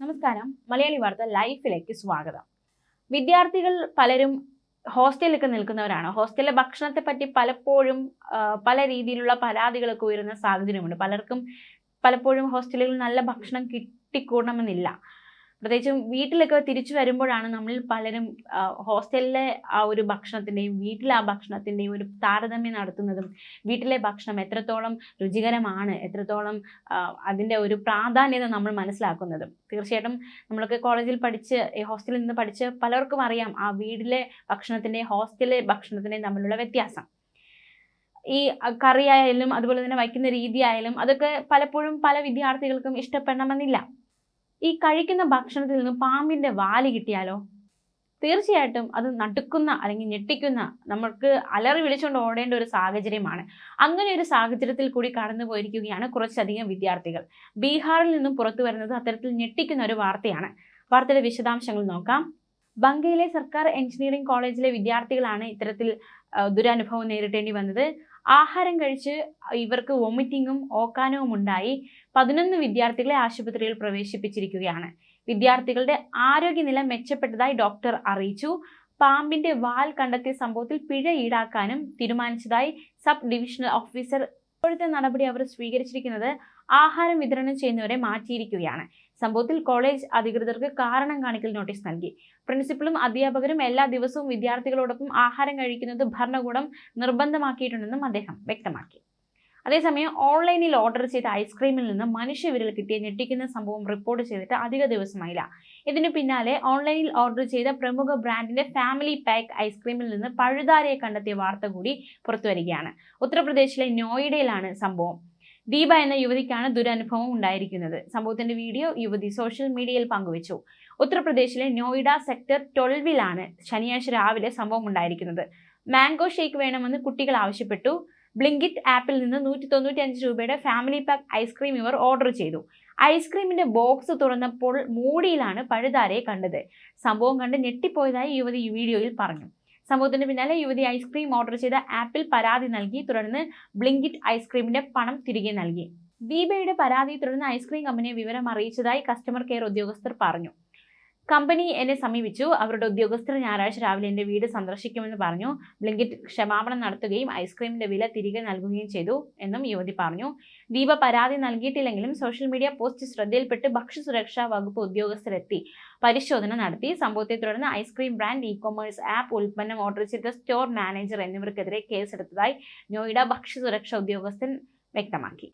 നമസ്കാരം. മലയാളി വാർത്ത ലൈഫിലേക്ക് സ്വാഗതം. വിദ്യാർത്ഥികൾ പലരും ഹോസ്റ്റലിലൊക്കെ നിൽക്കുന്നവരാണ്. ഹോസ്റ്റലിലെ ഭക്ഷണത്തെ പറ്റി പലപ്പോഴും പല രീതിയിലുള്ള പരാതികളൊക്കെ ഉയരുന്ന സാഹചര്യമുണ്ട്. പലർക്കും പലപ്പോഴും ഹോസ്റ്റലിൽ നല്ല ഭക്ഷണം കിട്ടിക്കൂടണമെന്നില്ല. പ്രത്യേകിച്ചും വീട്ടിലൊക്കെ തിരിച്ചു വരുമ്പോഴാണ് നമ്മൾ പലരും ഹോസ്റ്റലിലെ ആ ഒരു ഭക്ഷണത്തിന്റെയും വീട്ടിലെ ആ ഭക്ഷണത്തിന്റെയും ഒരു താരതമ്യം നടത്തുന്നതും വീട്ടിലെ ഭക്ഷണം എത്രത്തോളം രുചികരമാണ് എത്രത്തോളം അതിന്റെ ഒരു പ്രാധാന്യത നമ്മൾ മനസ്സിലാക്കുന്നതും. തീർച്ചയായിട്ടും നമ്മളൊക്കെ കോളേജിൽ പഠിച്ച് ഈ ഹോസ്റ്റലിൽ നിന്ന് പഠിച്ച് പലർക്കും അറിയാം ആ വീട്ടിലെ ഭക്ഷണത്തിന്റെയും ഹോസ്റ്റലിലെ ഭക്ഷണത്തിന്റെയും തമ്മിലുള്ള വ്യത്യാസം. ഈ കറിയായാലും അതുപോലെ തന്നെ വയ്ക്കുന്ന രീതിയായാലും അതൊക്കെ പലപ്പോഴും പല വിദ്യാർത്ഥികൾക്കും ഇഷ്ടപ്പെടണമെന്നില്ല. ഈ കഴിക്കുന്ന ഭക്ഷണത്തിൽ നിന്ന് പാമ്പിന്റെ വാൽ കിട്ടിയാലോ? തീർച്ചയായിട്ടും അത് നടുക്കുന്ന അല്ലെങ്കിൽ ഞെട്ടിക്കുന്ന നമുക്ക് അലറി വിളിച്ചുകൊണ്ട് ഓടേണ്ട ഒരു സാഹചര്യമാണ്. അങ്ങനെ ഒരു സാഹചര്യത്തിൽ കൂടി കടന്നു പോയിരിക്കുകയാണ് കുറച്ചധികം വിദ്യാർത്ഥികൾ. ബീഹാറിൽ നിന്നും പുറത്തു വരുന്നത് അത്തരത്തിൽ ഞെട്ടിക്കുന്ന ഒരു വാർത്തയാണ്. വാർത്തയുടെ വിശദാംശങ്ങൾ നോക്കാം. ബംഗയിലെ സർക്കാർ എഞ്ചിനീയറിംഗ് കോളേജിലെ വിദ്യാർത്ഥികളാണ് ഇത്തരത്തിൽ ദുരനുഭവം നേരിടേണ്ടി വന്നത്. ആഹാരം കഴിച്ച് ഇവർക്ക് വൊമിറ്റിങ്ങും ഓക്കാനവും ഉണ്ടായി പതിനൊന്ന് വിദ്യാർത്ഥികളെ ആശുപത്രിയിൽ പ്രവേശിപ്പിച്ചിരിക്കുകയാണ്. വിദ്യാർത്ഥികളുടെ ആരോഗ്യനില മെച്ചപ്പെട്ടതായി ഡോക്ടർ അറിയിച്ചു. പാമ്പിന്റെ വാൽ കണ്ടെത്തിയ സംഭവത്തിൽ പിഴ ഈടാക്കാനും തീരുമാനിച്ചതായി സബ് ഡിവിഷണൽ ഓഫീസർ ഇപ്പോഴത്തെ നടപടി അവർ സ്വീകരിച്ചിരിക്കുന്നത് ആഹാരം വിതരണം ചെയ്യുന്നവരെ മാറ്റിയിരിക്കുകയാണ്. സംഭവത്തിൽ കോളേജ് അധികൃതർക്ക് കാരണം കാണിക്കൽ നോട്ടീസ് നൽകി. പ്രിൻസിപ്പളും അധ്യാപകരും എല്ലാ ദിവസവും വിദ്യാർത്ഥികളോടൊപ്പം ആഹാരം കഴിക്കുന്നത് ഭരണകൂടം നിർബന്ധമാക്കിയിട്ടുണ്ടെന്നും അദ്ദേഹം വ്യക്തമാക്കി. അതേസമയം ഓൺലൈനിൽ ഓർഡർ ചെയ്ത ഐസ്ക്രീമിൽ നിന്ന് മനുഷ്യവിരൽ കിട്ടിയ ഞെട്ടിക്കുന്ന സംഭവം റിപ്പോർട്ട് ചെയ്തിട്ട് അധിക ദിവസമായില്ല. ഇതിനു പിന്നാലെ ഓൺലൈനിൽ ഓർഡർ ചെയ്ത പ്രമുഖ ബ്രാൻഡിന്റെ ഫാമിലി പാക്ക് ഐസ്ക്രീമിൽ നിന്ന് പഴുതാരയെ കണ്ടെത്തിയ വാർത്ത കൂടി പുറത്തുവരികയാണ് ഉത്തർപ്രദേശിലെ നോയിഡയിലാണ് സംഭവം. ദീപ എന്ന യുവതിക്കാണ് ദുരനുഭവം ഉണ്ടായിരിക്കുന്നത്. സംഭവത്തിന്റെ വീഡിയോ യുവതി സോഷ്യൽ മീഡിയയിൽ പങ്കുവച്ചു. ഉത്തർപ്രദേശിലെ നോയിഡ സെക്ടർ ട്വൽവിലാണ് ശനിയാഴ്ച രാവിലെ സംഭവം ഉണ്ടായിരിക്കുന്നത്. മാംഗോ ഷേക്ക് വേണമെന്ന് കുട്ടികൾ ആവശ്യപ്പെട്ടു. ബ്ലിങ്കിറ്റ് ആപ്പിൽ നിന്ന് നൂറ്റി തൊണ്ണൂറ്റി അഞ്ച് രൂപയുടെ ഫാമിലി പാക്ക് ഐസ്ക്രീം ഇവർ ഓർഡർ ചെയ്തു. ഐസ്ക്രീമിന്റെ ബോക്സ് തുറന്നപ്പോൾ മൂടിയിലാണ് പഴുതാരയെ കണ്ടത്. സംഭവം കണ്ട് ഞെട്ടിപ്പോയതായി യുവതി വീഡിയോയിൽ പറഞ്ഞു. സംഭവത്തിന് പിന്നാലെ യുവതി ഐസ്ക്രീം ഓർഡർ ചെയ്ത ആപ്പിൽ പരാതി നൽകി. തുടർന്ന് ബ്ലിങ്കിറ്റ് ഐസ്ക്രീമിന്റെ പണം തിരികെ നൽകി. ദീപയുടെ പരാതിയെ തുടർന്ന് ഐസ്ക്രീം കമ്പനിയെ വിവരം അറിയിച്ചതായി കസ്റ്റമർ കെയർ ഉദ്യോഗസ്ഥർ പറഞ്ഞു. കമ്പനി എന്നെ സമീപിച്ചു. അവരുടെ ഉദ്യോഗസ്ഥർ ഞായറാഴ്ച രാവിലെ എന്റെ വീട് സന്ദർശിക്കുമെന്ന് പറഞ്ഞു. ബ്ലിങ്കിറ്റ് ക്ഷമാപണം നടത്തുകയും ഐസ്ക്രീമിന്റെ വില തിരികെ നൽകുകയും ചെയ്തു എന്നും യുവതി പറഞ്ഞു. ദീപ പരാതി നൽകിയിട്ടില്ലെങ്കിലും സോഷ്യൽ മീഡിയ പോസ്റ്റ് ശ്രദ്ധയിൽപ്പെട്ട് ഭക്ഷ്യസുരക്ഷാ വകുപ്പ് ഉദ്യോഗസ്ഥരെത്തി. പരിശോധന നടത്തി. സംഭവത്തെ തുടർന്ന് ice cream brand e commerce app ഉൽപ്പന്നം ഓർഡർ ചെയ്ത സ്റ്റോർ മാനേജർ എന്നിവർക്കെതിരെ കേസെടുത്തതായി നോയിഡ ഭക്ഷ്യസുരക്ഷാ ഉദ്യോഗസ്ഥൻ വ്യക്തമാക്കി.